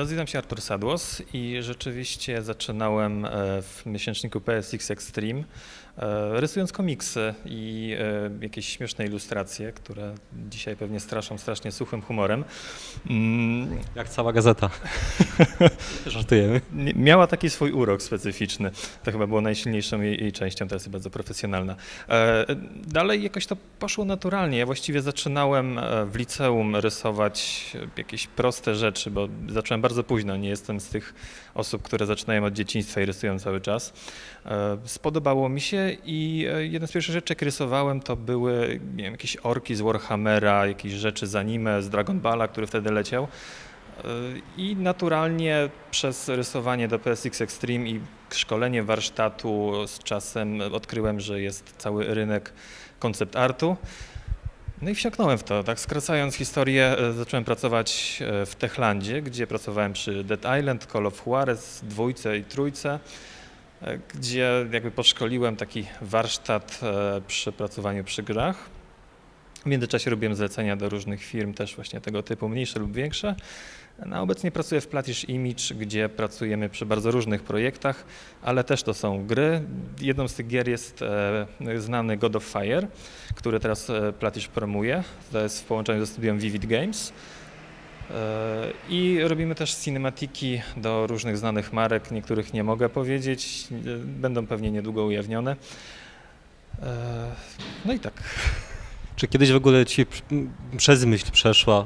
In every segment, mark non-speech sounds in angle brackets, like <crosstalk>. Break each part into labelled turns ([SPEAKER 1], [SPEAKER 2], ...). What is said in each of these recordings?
[SPEAKER 1] Nazywam się Artur Sadłos i rzeczywiście zaczynałem e, w miesięczniku PSX Extreme, e, rysując komiksy i e, jakieś śmieszne ilustracje, które dzisiaj pewnie straszą strasznie suchym humorem. Mm,
[SPEAKER 2] Jak cała gazeta. <laughs> Żartujemy.
[SPEAKER 1] Miała taki swój urok specyficzny. To chyba było najsilniejszą jej, jej częścią, teraz jest bardzo profesjonalna. Dalej jakoś to poszło naturalnie. Ja właściwie zaczynałem w liceum rysować jakieś proste rzeczy, bo zacząłem bardzo późno. Nie jestem z tych osób, które zaczynają od dzieciństwa i rysują cały czas. E, Spodobało mi się i e, jedna z pierwszych rzeczy, jak rysowałem, to były wiem, jakieś orki z Warhammera, jakieś rzeczy z anime, z Dragon Balla, który wtedy leciał. I naturalnie przez rysowanie do PSX Extreme i szkolenie warsztatu z czasem odkryłem, że jest cały rynek koncept artu. No i wsiąknąłem w to. Tak skracając historię, e, zacząłem pracować e, w Techlandzie, gdzie pracowałem przy Dead Island, Call of Juarez, dwójce i trójce, e, gdzie jakby podszkoliłem taki warsztat przy pracowaniu przy grach. W międzyczasie robiłem zlecenia do różnych firm, też właśnie tego typu, mniejsze lub większe. No, obecnie pracuję w Platish Image, gdzie pracujemy przy bardzo różnych projektach, ale też to są gry. Jedną z tych gier jest e, znany God of Fire, który teraz e, Platish promuje. To jest w połączeniu ze studiem Vivid Games. E, I robimy też cinematiki do różnych znanych marek, niektórych nie mogę powiedzieć, e, będą pewnie niedługo ujawnione. E, No i tak. <laughs>
[SPEAKER 2] Czy kiedyś w ogóle ci przez myśl przeszła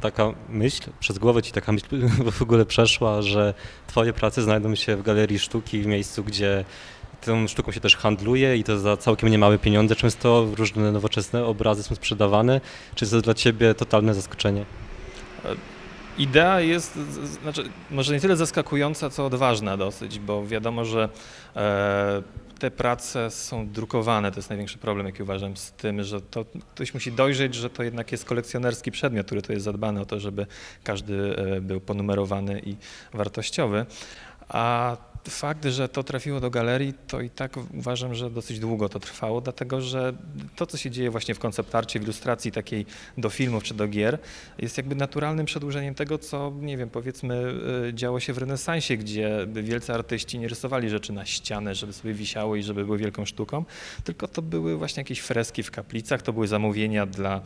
[SPEAKER 2] taka myśl, przez głowę ci taka myśl <laughs> w ogóle przeszła, że twoje prace znajdą się w galerii sztuki, w miejscu, gdzie tą sztuką się też handluje i to za całkiem niemałe pieniądze. Często różne nowoczesne obrazy są sprzedawane. Czy to dla ciebie totalne zaskoczenie?
[SPEAKER 1] Idea jest, znaczy, może nie tyle zaskakująca, co odważna dosyć, bo wiadomo, że e, te prace są drukowane. To jest największy problem, jaki uważam z tym, że to ktoś musi dojrzeć, że to jednak jest kolekcjonerski przedmiot, który to jest zadbany o to, żeby każdy e, był ponumerowany i wartościowy. A fakt, że to trafiło do galerii, to i tak uważam, że dosyć długo to trwało, dlatego że to, co się dzieje właśnie w konceptarcie, w ilustracji takiej do filmów czy do gier, jest jakby naturalnym przedłużeniem tego, co, nie wiem, powiedzmy y, działo się w renesansie, gdzie wielcy artyści nie rysowali rzeczy na ścianę, żeby sobie wisiały i żeby były wielką sztuką, tylko to były właśnie jakieś freski w kaplicach, to były zamówienia dla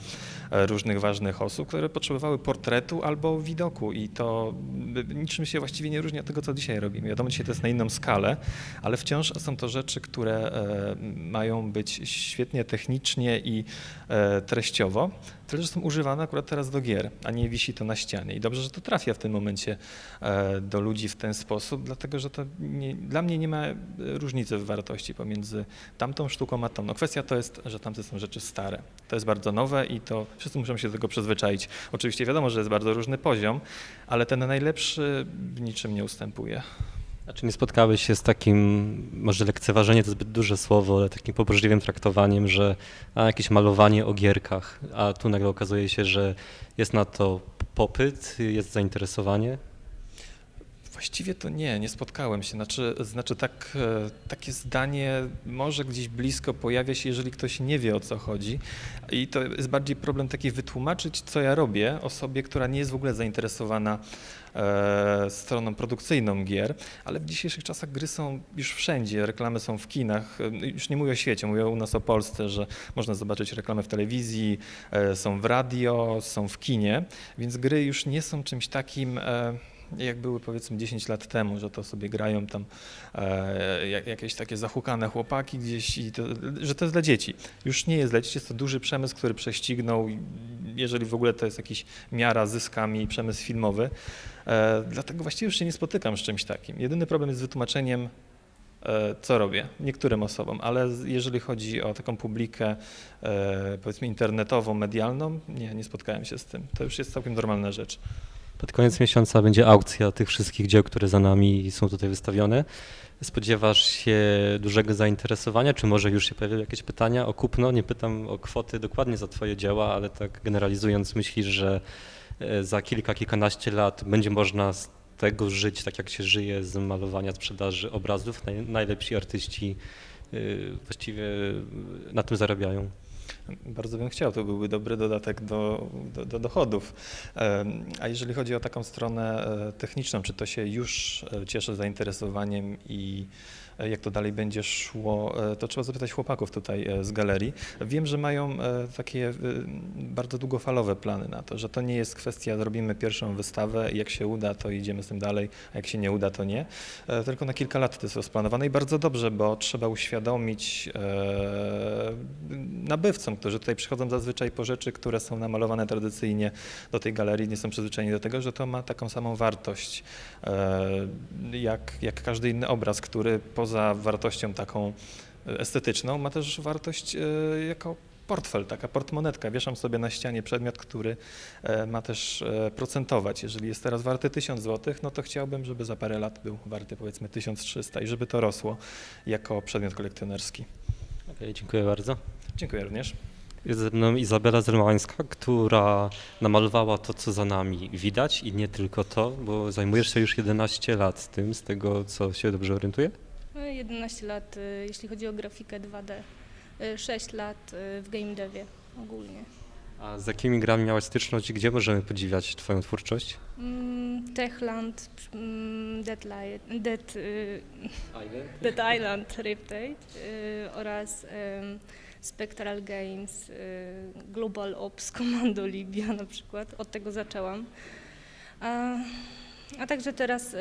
[SPEAKER 1] e, różnych ważnych osób, które potrzebowały portretu albo widoku i to y, niczym się właściwie nie różni od tego, co dzisiaj robimy. Wiadomo, dzisiaj to jest na inną skalę, ale wciąż są to rzeczy, które e, mają być świetnie technicznie i e, treściowo, tyle że są używane akurat teraz do gier, a nie wisi to na ścianie. I dobrze, że to trafia w tym momencie e, do ludzi w ten sposób, dlatego że to nie, dla mnie nie ma różnicy w wartości pomiędzy tamtą sztuką a tą. No kwestia to jest, że tamte są rzeczy stare. To jest bardzo nowe i to wszyscy muszą się do tego przyzwyczaić. Oczywiście wiadomo, że jest bardzo różny poziom, ale ten najlepszy w niczym nie ustępuje.
[SPEAKER 2] A czy nie spotkałeś się z takim, może lekceważenie to zbyt duże słowo, ale takim pobłażliwym traktowaniem, że a, jakieś malowanie o gierkach, a tu nagle okazuje się, że jest na to popyt, jest zainteresowanie?
[SPEAKER 1] Właściwie to nie, nie spotkałem się. Znaczy, znaczy tak, e, takie zdanie może gdzieś blisko pojawia się, jeżeli ktoś nie wie o co chodzi. I to jest bardziej problem taki wytłumaczyć, co ja robię osobie, która nie jest w ogóle zainteresowana e, stroną produkcyjną gier, ale w dzisiejszych czasach gry są już wszędzie, reklamy są w kinach, e, już nie mówię o świecie, mówię u nas o Polsce, że można zobaczyć reklamy w telewizji, e, są w radio, są w kinie, więc gry już nie są czymś takim... E, jak były powiedzmy 10 lat temu, że to sobie grają tam e, jak, jakieś takie zahukane chłopaki gdzieś i to, że to jest dla dzieci. Już nie jest dla dzieci, jest to duży przemysł, który prześcignął, jeżeli w ogóle to jest jakiś miara zyskami przemysł filmowy. E, dlatego właściwie już się nie spotykam z czymś takim. Jedyny problem jest z wytłumaczeniem e, co robię niektórym osobom, ale jeżeli chodzi o taką publikę e, powiedzmy internetową, medialną, nie, nie spotkałem się z tym. To już jest całkiem normalna rzecz.
[SPEAKER 2] Pod koniec miesiąca będzie aukcja tych wszystkich dzieł, które za nami są tutaj wystawione. Spodziewasz się dużego zainteresowania, czy może już się pojawiły jakieś pytania o kupno? Nie pytam o kwoty dokładnie za twoje dzieła, ale tak generalizując myślisz, że e, za kilka, kilkanaście lat będzie można z tego żyć, tak jak się żyje z malowania, sprzedaży obrazów. Naj, najlepsi artyści y, właściwie na tym zarabiają.
[SPEAKER 1] Bardzo bym chciał, to byłby dobry dodatek do, do, do dochodów. A jeżeli chodzi o taką stronę e, techniczną, czy to się już e, cieszy zainteresowaniem i e, jak to dalej będzie szło, to trzeba zapytać chłopaków tutaj z galerii. Wiem, że mają takie bardzo długofalowe plany na to, że to nie jest kwestia, zrobimy pierwszą wystawę i jak się uda, to idziemy z tym dalej, a jak się nie uda, to nie. Tylko na kilka lat to jest rozplanowane i bardzo dobrze, bo trzeba uświadomić e, nabywcom, którzy tutaj przychodzą zazwyczaj po rzeczy, które są namalowane tradycyjnie do tej galerii, nie są przyzwyczajeni do tego, że to ma taką samą wartość e, jak, jak każdy inny obraz, który poza wartością taką estetyczną ma też wartość e, jako portfel, taka portmonetka. Wieszam sobie na ścianie przedmiot, który e, ma też procentować. Jeżeli jest teraz warty 1000 zł, no to chciałbym, żeby za parę lat był warty powiedzmy 1300 i żeby to rosło jako przedmiot kolekcjonerski.
[SPEAKER 2] Okej, dziękuję bardzo.
[SPEAKER 1] Dziękuję również.
[SPEAKER 2] Jest ze mną Izabela Zelmańska, która namalowała to, co za nami widać i nie tylko to, bo zajmujesz się już 11 lat tym, z tego co się dobrze orientuję.
[SPEAKER 3] No, 11 lat, y, jeśli chodzi o grafikę 2D. y, 6 lat y, w game devie ogólnie.
[SPEAKER 2] A z jakimi grami miałaś styczność i gdzie możemy podziwiać Twoją twórczość?
[SPEAKER 3] Mm, Techland, mm, Dead, Light, Dead, y, Dead Island Riptide y, oraz ym, Spectral Games, y, Global Ops Commando Libya na przykład. Od tego zaczęłam. A, a także teraz y,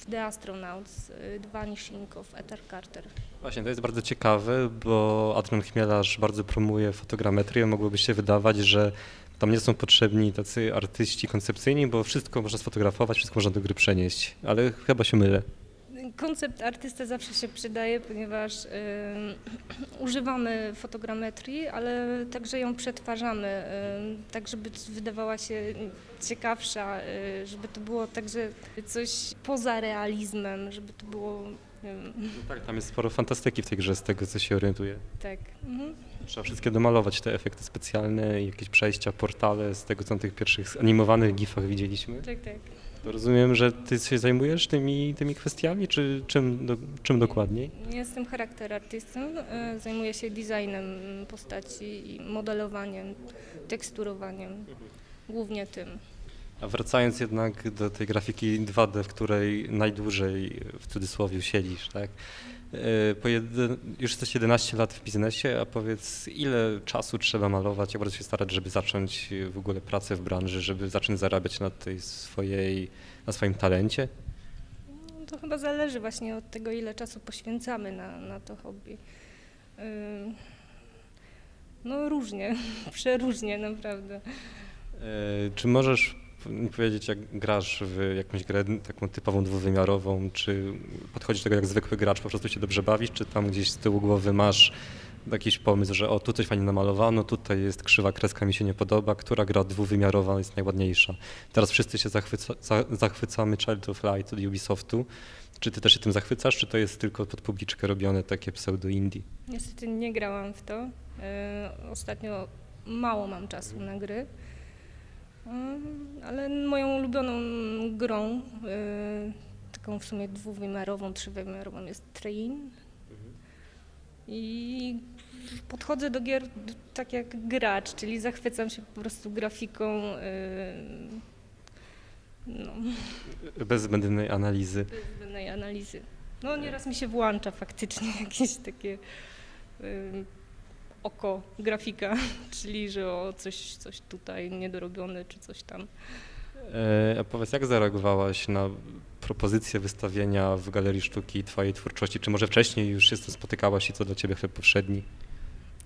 [SPEAKER 3] w The Astronauts, y, Vanishing of Ether Carter.
[SPEAKER 2] Właśnie, to jest bardzo ciekawe, bo Adrian Chmielarz bardzo promuje fotogrametrię. Mogłoby się wydawać, że tam nie są potrzebni tacy artyści koncepcyjni, bo wszystko można sfotografować, wszystko można do gry przenieść, ale chyba się mylę.
[SPEAKER 3] Koncept artysta zawsze się przydaje, ponieważ y, <clears throat> używamy fotogrametrii, ale także ją przetwarzamy, y, tak żeby wydawała się ciekawsza, y, żeby to było także coś poza realizmem, żeby to było wiem,
[SPEAKER 2] No tak, tam jest sporo fantastyki w tej grze, z tego co się orientuję.
[SPEAKER 3] tak. Mhm.
[SPEAKER 2] Trzeba wszystkie domalować, te efekty specjalne, jakieś przejścia, portale, z tego co na tych pierwszych animowanych gifach widzieliśmy.
[SPEAKER 3] Tak, tak.
[SPEAKER 2] Rozumiem, że ty się zajmujesz tymi, tymi kwestiami, czy czym, do, czym dokładniej?
[SPEAKER 3] Jestem charakter artystą, y, zajmuję się designem postaci i modelowaniem, teksturowaniem, głównie tym.
[SPEAKER 2] A wracając jednak do tej grafiki 2D, w której najdłużej w cudzysłowie siedzisz, tak? E, już jesteś 11 lat w biznesie, a powiedz, ile czasu trzeba malować, jak bardzo się starać, żeby zacząć w ogóle pracę w branży, żeby zacząć zarabiać na tej swojej, na swoim talencie?
[SPEAKER 3] No To chyba zależy właśnie od tego, ile czasu poświęcamy na, na to hobby. No różnie, <laughs> przeróżnie naprawdę.
[SPEAKER 2] E, Czy możesz p- powiedzieć, jak grasz w jakąś grę taką typową dwuwymiarową, czy podchodzisz do tego jak zwykły gracz, po prostu się dobrze bawisz, czy tam gdzieś z tyłu głowy masz jakiś pomysł, że o, tu coś fajnie namalowano, tutaj jest krzywa kreska, mi się nie podoba, która gra dwuwymiarowa jest najładniejsza. Teraz wszyscy się zachwyca, za, zachwycamy Child of Light od Ubisoftu. Czy ty też się tym zachwycasz, czy to jest tylko pod publiczkę robione takie pseudo-indie?
[SPEAKER 3] Niestety nie grałam w to. Yy, Ostatnio mało mam czasu na gry. Ym, Ale moją ulubioną grą, yy, taką w sumie dwuwymiarową, trzywymiarową jest Train. I podchodzę do gier tak jak gracz, czyli zachwycam się po prostu grafiką. yy, No,
[SPEAKER 2] Bez zbędnej analizy.
[SPEAKER 3] bez zbędnej analizy. No nieraz mi się włącza faktycznie <laughs> jakieś takie ym, oko grafika, <laughs> czyli że o coś, coś tutaj niedorobione czy coś tam.
[SPEAKER 2] E, A powiedz, jak zareagowałaś na propozycję wystawienia w Galerii Sztuki Twojej twórczości? Czy może wcześniej już się z tym spotykałaś i co dla Ciebie chleb powszedni?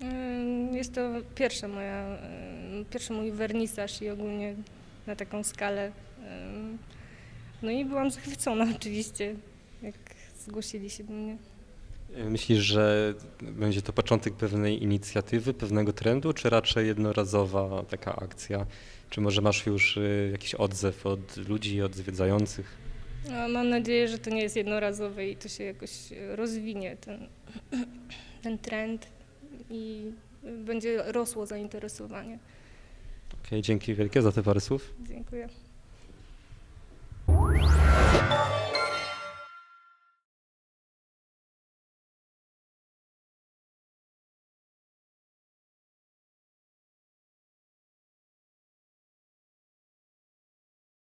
[SPEAKER 3] Ym, Jest to pierwsza moja, ym, pierwszy mój wernisaż i ogólnie na taką skalę. Ym, No i byłam zachwycona <laughs> oczywiście, jak zgłosili się do mnie.
[SPEAKER 2] Myślisz, że będzie to początek pewnej inicjatywy, pewnego trendu, czy raczej jednorazowa taka akcja? Czy może masz już y, jakiś odzew od ludzi, od zwiedzających?
[SPEAKER 3] No, mam nadzieję, że to nie jest jednorazowe i to się jakoś y, rozwinie, ten, <clears throat> ten trend i będzie rosło zainteresowanie.
[SPEAKER 2] Okej, okay, dzięki wielkie za te parę słów.
[SPEAKER 3] Dziękuję.